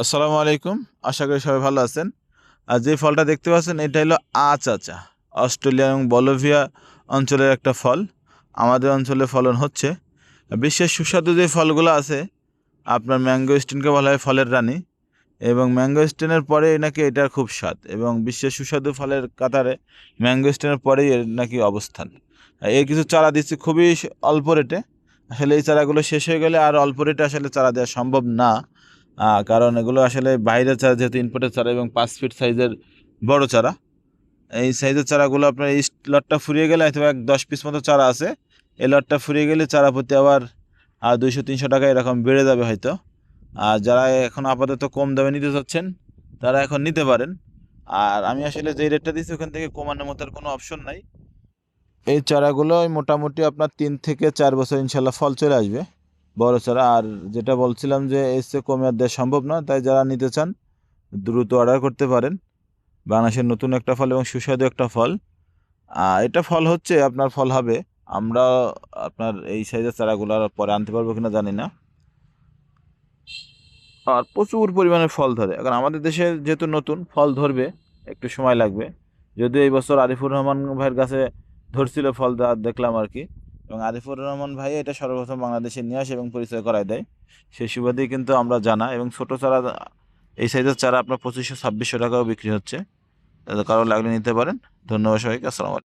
আসসালামু আলাইকুম। আশা করি সবাই ভালো আছেন। আর যে ফলটা দেখতে পাচ্ছেন, এটা হলো আচাচা। অস্ট্রেলিয়া এবং বলোভিয়া অঞ্চলের একটা ফল। আমাদের অঞ্চলে ফলন হচ্ছে। বিশ্বের সুস্বাদু যে ফলগুলো আছে, আপনার ম্যাঙ্গো স্টেনকে বলা হয় ফলের রানী। এবং ম্যাঙ্গো স্টেনের পরে নাকি এটার খুব স্বাদ। এবং বিশ্বের সুস্বাদু ফলের কাতারে ম্যাঙ্গো স্টেনের পরেই এর নাকি অবস্থান। এর কিছু চারা দিচ্ছি খুবই অল্প রেটে। আসলে এই চারাগুলো শেষ হয়ে গেলে আর অল্প রেটে আসলে চারা দেওয়া সম্ভব না। কারণ এগুলো আসলে বাইরের চারা যেহেতু ইনপোর্টের চারা এবং পাঁচ ফিট সাইজের বড় চারা, এই সাইজের চারাগুলো আপনার এই লটটা ফুরিয়ে গেলে হয়তো এক দশ পিস মতো চারা আছে। এই লটটা ফুরিয়ে গেলে চারা প্রতি আবার দুইশো, তিনশো টাকা এরকম বেড়ে যাবে হয়তো। আর যারা এখন আপাতত কম দামে নিতে চাচ্ছেন, তারা এখন নিতে পারেন। আর আমি আসলে যে রেটটা দিচ্ছি ওখান থেকে কমানোর মতো আর কোনো অপশন নাই। এই চারাগুলো মোটামুটি আপনার তিন থেকে চার বছর ইনশাল্লাহ ফল চলে আসবে। বড় চারা আর যেটা বলছিলাম যে চেয়ে কমে আর দেওয়া সম্ভব না তাই যারা নিতে চান দ্রুত অর্ডার করতে পারেন। বাংলাদেশের নতুন একটা ফল এবং সুস্বাদু একটা ফল। আহ, এটা ফল হচ্ছে আপনার ফল হবে। আমরা আপনার এই সাইজের চারাগুলো আর পরে আনতে পারব কিনা জানি না। আর প্রচুর পরিমাণে ফল ধরে। এখন আমাদের দেশে যেহেতু নতুন ফল ধরবে একটু সময় লাগবে। যদিও এই বছর আরিফুর রহমান ভাইয়ের কাছে ধরছিল ফল দেখলাম আর কি। এবং আরিফুর রহমান ভাই এটা সর্বপ্রথম বাংলাদেশে নিয়ে আসে এবং পরিচয় করায় দেয়। সেই সুবাদেই কিন্তু আমরা জানা এবং ছোট চারা, এই সাইজের চারা আপনার পঁচিশশো, ছাব্বিশশো টাকাও বিক্রি হচ্ছে। কারও লাগলে নিতে পারেন। ধন্যবাদ সবাইকে। আসসালামু আলাইকুম।